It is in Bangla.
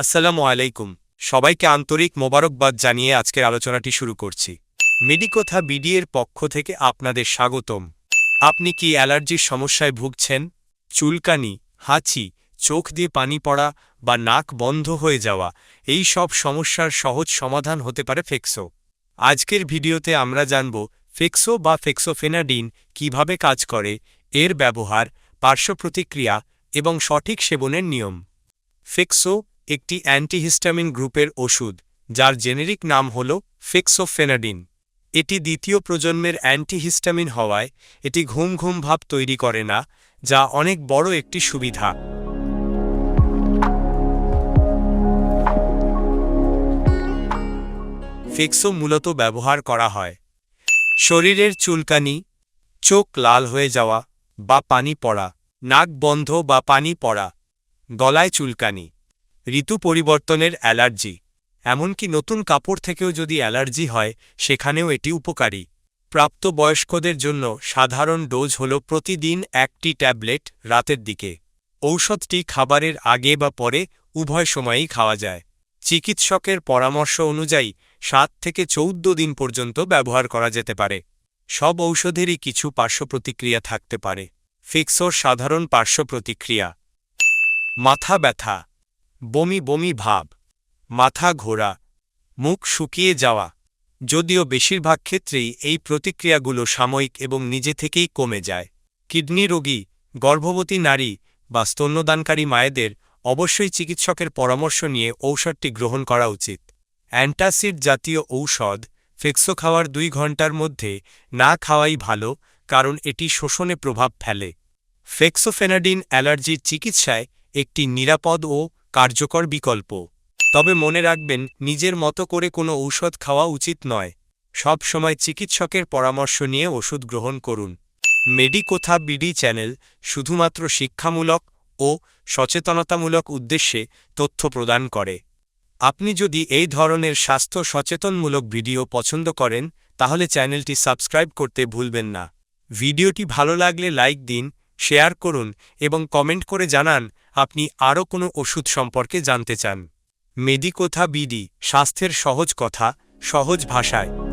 আসসালামু আলাইকুম। সবাইকে আন্তরিক মোবারকবাদ জানিয়ে আজকের আলোচনাটি শুরু করছি। মেডিকোথা বিডিএর পক্ষ থেকে আপনাদের স্বাগতম। আপনি কি অ্যালার্জির সমস্যায় ভুগছেন? চুলকানি, হাঁচি, চোখ দিয়ে পানি পড়া বা নাক বন্ধ হয়ে যাওয়া, এই সব সমস্যার সহজ সমাধান হতে পারে ফেক্সো। আজকের ভিডিওতে আমরা জানব ফেক্সো বা ফেক্সোফেনাডিন কীভাবে কাজ করে, এর ব্যবহার, পার্শ্ব প্রতিক্রিয়া এবং সঠিক সেবনের নিয়ম। ফেক্সো একটি অ্যান্টিহিস্টামিন গ্রুপের ওষুধ, যার জেনেরিক নাম হল ফেক্সোফেনাডিন। এটি দ্বিতীয় প্রজন্মের অ্যান্টিহিস্টামিন হওয়ায় এটি ঘুম ঘুম ভাব তৈরি করে না, যা অনেক বড় একটি সুবিধা। ফেক্সো মূলত ব্যবহার করা হয়। শরীরের চুলকানি, চোখ লাল হয়ে যাওয়া বা পানি পড়া, নাক বন্ধ বা পানি পড়া, গলায় চুলকানি। ঋতু পরিবর্তনের অ্যালার্জি, এমনকি নতুন কাপড় থেকেও যদি অ্যালার্জি হয়, সেখানেও এটি উপকারী। প্রাপ্তবয়স্কদের জন্য সাধারণ ডোজ হল প্রতিদিন একটি ট্যাবলেট রাতের দিকে। ঔষধটি খাবারের আগে বা পরে উভয় সময়েই খাওয়া যায়। চিকিৎসকের পরামর্শ অনুযায়ী সাত থেকে চৌদ্দ দিন পর্যন্ত ব্যবহার করা যেতে পারে। সব ঔষধেরই কিছু পার্শ্ব প্রতিক্রিয়া থাকতে পারে। ফিক্সোর সাধারণ পার্শ্ব প্রতিক্রিয়া মাথা ব্যথা। বমি বমি ভাব, মাথা ঘোরা, মুখ শুকিয়ে যাওয়া, যদিও বেশিরভাগ ক্ষেত্রেই এই প্রতিক্রিয়াগুলো সাময়িক এবং নিজে থেকেই কমে যায়। কিডনি রোগী, গর্ভবতী নারী বা স্তন্যদানকারী মায়েদের অবশ্যই চিকিৎসকের পরামর্শ নিয়ে ঔষধটি গ্রহণ করা উচিত। অ্যান্টাসিড জাতীয় ঔষধ ফেক্সো খাওয়ার দুই ঘণ্টার মধ্যে না খাওয়াই ভালো, কারণ এটি শোষণে প্রভাব ফেলে। ফেক্সোফেনাডিন অ্যালার্জির চিকিৎসায় একটি নিরাপদ ও কার্যকর বিকল্প। তবে মনে রাখবেন, নিজের মতো করে কোনো ঔষধ খাওয়া উচিত নয়। সব সময় চিকিৎসকের পরামর্শ নিয়ে ওষুধ গ্রহণ করুন। মেডিকোথা বিডি চ্যানেল শুধুমাত্র শিক্ষামূলক ও সচেতনতামূলক উদ্দেশ্যে তথ্য প্রদান করে। আপনি যদি এই ধরনের স্বাস্থ্য সচেতনমূলক ভিডিও পছন্দ করেন, তাহলে চ্যানেলটি সাবস্ক্রাইব করতে ভুলবেন না। ভিডিওটি ভালো লাগলে লাইক দিন শেয়ার করুন এবং কমেন্ট করে জানান, আপনি আরও কোনো ওষুধ সম্পর্কে জানতে চান। মেডিকোথা বিডি, স্বাস্থ্যের সহজ কথা, সহজ ভাষায়।